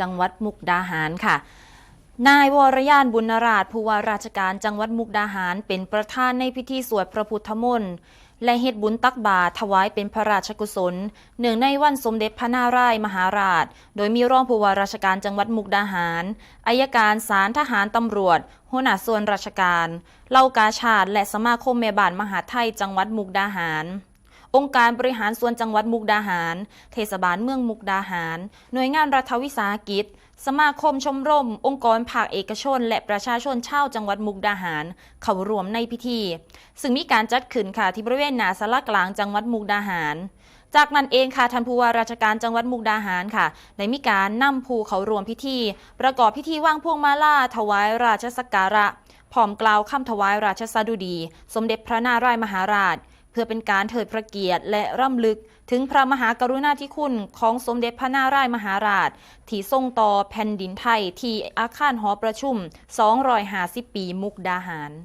จังหวัดมุกดาหารค่ะ นายวรยานบุญนราชผู้ว่าราชการจังหวัดมุกดาหาร เป็นประธานในพิธีสวดพระพุทธมนต์และเฮ็ดบุญตักบาตรถวายเป็นพระราชกุศลเนื่องในวันสมเด็จพระนารายมหาราช โดยมีรองผู้ว่าราชการจังหวัดมุกดาหารอายการศาลทหารตำรวจหัวหน้าส่วนราชการเล่ากาชาติและสมาคมแม่บ้านมหาไทยจังหวัดมุกดาหาร องค์การบริหารส่วนจังหวัดมุกดาหาร เทศบาลเมืองมุกดาหาร หน่วยงานรัฐวิสาหกิจ สมาคมชมรม องค์กรภาคเอกชน และประชาชนชาวจังหวัดมุกดาหาร เข้ารวมในพิธี ซึ่งมีการจัดขึ้นค่ะที่บริเวณหนาสารกลางจังหวัดมุกดาหารจากนั้นเองค่ะท่านผู้ว่าราชการจังหวัดมุกดาหารค่ะได้มีการนำผู้เขารวมพิธี ประกอบพิธีว่างพวงมาลาถวายราชสักการะพร้อมกล่าวคำถวายราชสดุดี สมเด็จพระนารายมหาราช เพื่อเป็นการเถิดพระเกียรติและร่ำลึกถึงพระมหากรุณาธิคุณของสมเด็จพระนารายมหาราช ที่ทรงต่อแผ่นดินไทยที่อาคารหอประชุม 250 ปีมุกดาหาร